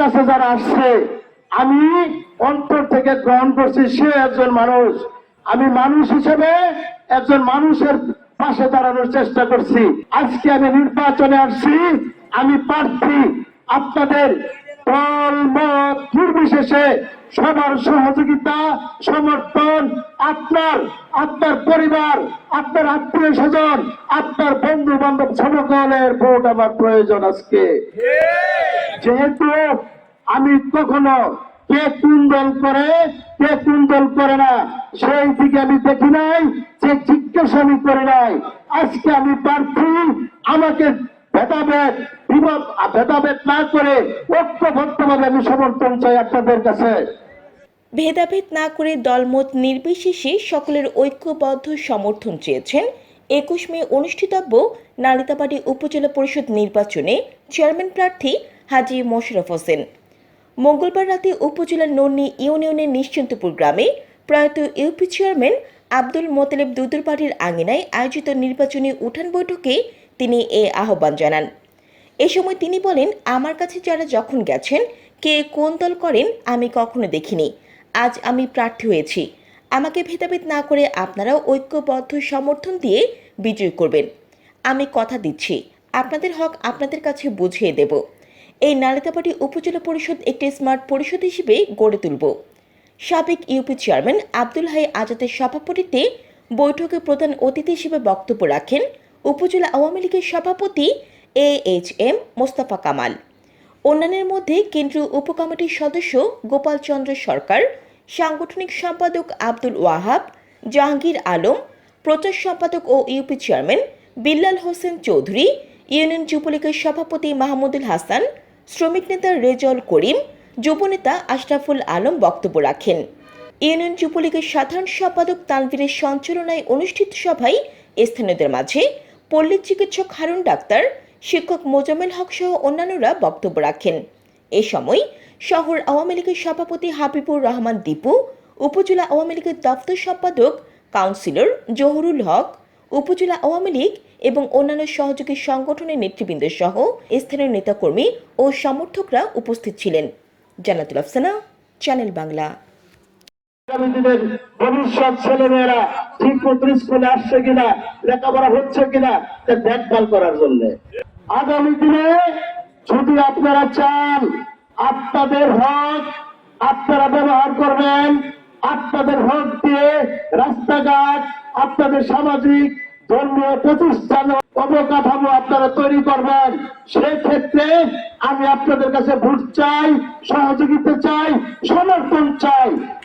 কাছে যারা আসছে আমি অন্তর থেকে গ্রহণ করছি সে একজন মানুষ। আমি মানুষ হিসেবে একজন মানুষের পাশে দাঁড়ানোর চেষ্টা করছি। আজকে আমি নির্বাচনে আসছি আমি প্রার্থী আপনাদের দল মত নির্বিশেষে সবার সহযোগিতা সমর্থন আপনার আপনার পরিবার আপনার আত্মীয় স্বজন আপনার বন্ধু বান্ধব সকলের ভোট আমার প্রয়োজন আজকে। যেহেতু আমি কখনো কে কোন দল করে কে কোন দল করে না। সেই দিকে আমি দেখি নাই, যে জিজ্ঞাসা আমি করি নাই। আজকে আমি প্রার্থী, আমাকে ভেদাভেদ না করে দলমত নির্বিশেষে সকলের ঐক্যবদ্ধ সমর্থন চেয়েছেন একুশ মে অনুষ্ঠিতব্য নালিতাবাড়ি উপজেলা পরিষদ নির্বাচনে চেয়ারম্যান প্রার্থী হাজি মোশরফ হোসেন। মঙ্গলবার রাতে উপজেলার নন্নি ইউনিয়নের নিশ্চিন্তপুর গ্রামে প্রয়াত ইউপি চেয়ারম্যান আব্দুল মোতালেব দুদুর বাড়ির আঙিনায় আয়োজিত নির্বাচনী উঠান বৈঠকে তিনি এ আহ্বান জানান। এ সময় তিনি বলেন, আমার কাছে যারা যখন গেছেন, কে কোন দল করেন, আমি কখনো দেখিনি। আজ আমি প্রার্থী হয়েছি। আমাকে ভেদাভেদ না করে আপনারাও ঐক্যবদ্ধ সমর্থন দিয়ে বিজয় করবেন। আমি কথা দিচ্ছি। আপনাদের হক আপনাদের কাছে বুঝিয়ে দেব। এই নালিতাবাড়ি উপজেলা পরিষদ একটি স্মার্ট পরিষদ হিসেবে গড়ে তুলব। সাবেক ইউপি চেয়ারম্যান আব্দুল হাই আজাদের সভাপতিত্বে বৈঠকে প্রধান অতিথি হিসেবে বক্তব্য রাখেন উপজেলা আওয়ামী লীগের সভাপতি A H M Mostafa Kamal. অন্যান্যের মধ্যে কেন্দ্রীয় উপকমিটির সদস্য গোপাল চন্দ্র সরকার, সাংগঠনিক সম্পাদক আব্দুল ওয়াহাব, জাহাঙ্গীর আলম, প্রচার সম্পাদক ও UP chairman Billal Hossain Chowdhury, union যুবলীগের সভাপতি মাহমুদুল হাসান শ্রমিক নেতা রেজল করিম যুবনেতা আশরাফুল আলম বক্তব্য রাখেন। ইউনিয়ন যুবলীগের সাধারণ সম্পাদক তানভীরের সঞ্চালনায় অনুষ্ঠিত সভায় স্থানীয়দের মাঝে পল্লী চিকিৎসক হারুন ডাক্তার, শিক্ষক মোজামেল হক সহ অন্যান্যরা বক্তব্য রাখেন। এ সময় শহর আওয়ামী লীগের সভাপতি হাবিবুর রহমান দীপু, উপজেলা আওয়ামী লীগের দপ্তর সম্পাদক কাউন্সিলর জহুরুল হক উপজেলা আওয়ামী লীগ এবং অন্যান্য সহযোগী সংগঠনের নেতৃবৃন্দ সহ স্থানীয় নেতাকর্মী ও সমর্থকরা উপস্থিত ছিলেন। জান্নাতুল আফসানা, চ্যানেল বাংলা। ভবিষ্যৎ ছেলেমেয়েরা ঠিক মতো স্কুলে আসছে কিনা, লেখাপড়া হচ্ছে কিনা দেখভাল করার জন্য। আগামী দিনে যদি আপনারা চান, আপনাদের হক আপনারা ব্যবহার করবেন, আপনাদের হক দিয়ে রাস্তাঘাট আপনাদের সামাজিক, ধর্মীয় প্রতিষ্ঠান অবকাঠামো আপনারা তৈরি করবেন। সেক্ষেত্রে আমি আপনাদের কাছে ভোট চাই, সহযোগিতা চাই সমর্থন চাই।